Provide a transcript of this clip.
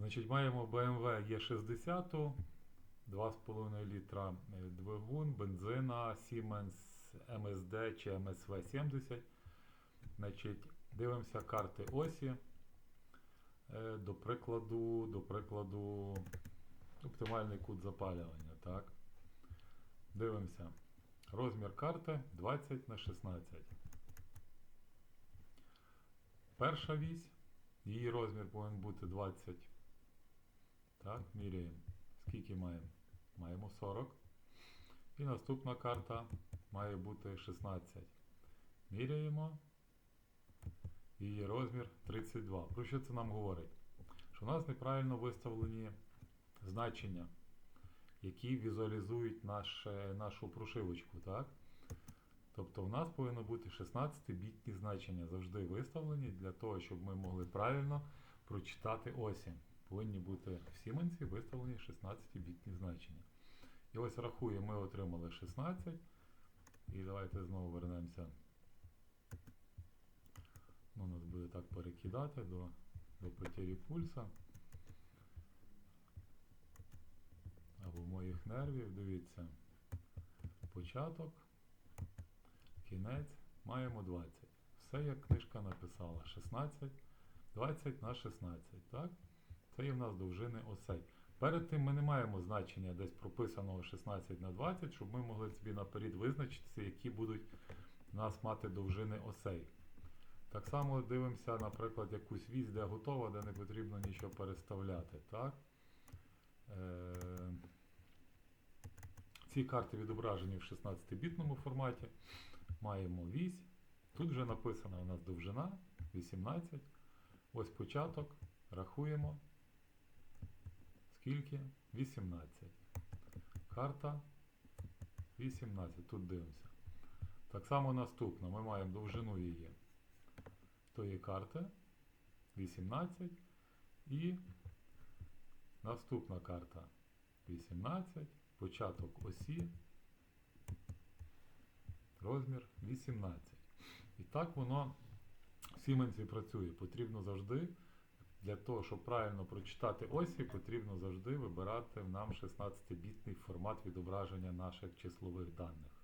Значить, маємо BMW E60, 2,5 літра е, двигун, бензина, Siemens MSD чи MSV 70. Значить, дивимося карти осі. Е, До прикладу, до прикладу, оптимальний кут запалювання. Так? Дивимося. Розмір карти 20 на 16. Перша вісь, її розмір повинен бути 20. Так, міряємо. Скільки маємо? Маємо 40. І наступна карта має бути 16. Міряємо. Її розмір 32. Про що це нам говорить? Що у нас неправильно виставлені значення, які візуалізують наше, нашу прошивочку. Так? Тобто в нас повинно бути 16-бітні значення завжди виставлені для того, щоб ми могли правильно прочитати осі. Повинні бути в Сіменсі виставлені 16-бітні значення. І ось рахуємо, ми отримали 16. І давайте знову вернемося. Ну, нас буде так перекидати до, до потері пульса. Або моїх нервів. Дивіться. Початок, кінець, маємо 20. Все як книжка написала. 16, 20 на 16. Так? Це є в нас довжини осей. Перед тим ми не маємо значення десь прописаного 16 на 20, щоб ми могли собі наперед визначитися, які будуть у нас мати довжини осей. Так само дивимося, наприклад, якусь вісь, де готова, де не потрібно нічого переставляти. Так? Е- ці карти відображені в 16-бітному форматі. Маємо вісь. Тут вже написана у нас довжина 18. Ось початок. Рахуємо. Скільки? 18. Карта 18. Тут дивимося. Так само наступна. Ми маємо довжину її тої карти 18. І наступна карта 18. Початок осі. Розмір 18. І так воно в Сіменсі працює. Потрібно завжди, для того, щоб правильно прочитати осі, потрібно завжди вибирати нам 16-бітний формат відображення наших числових даних.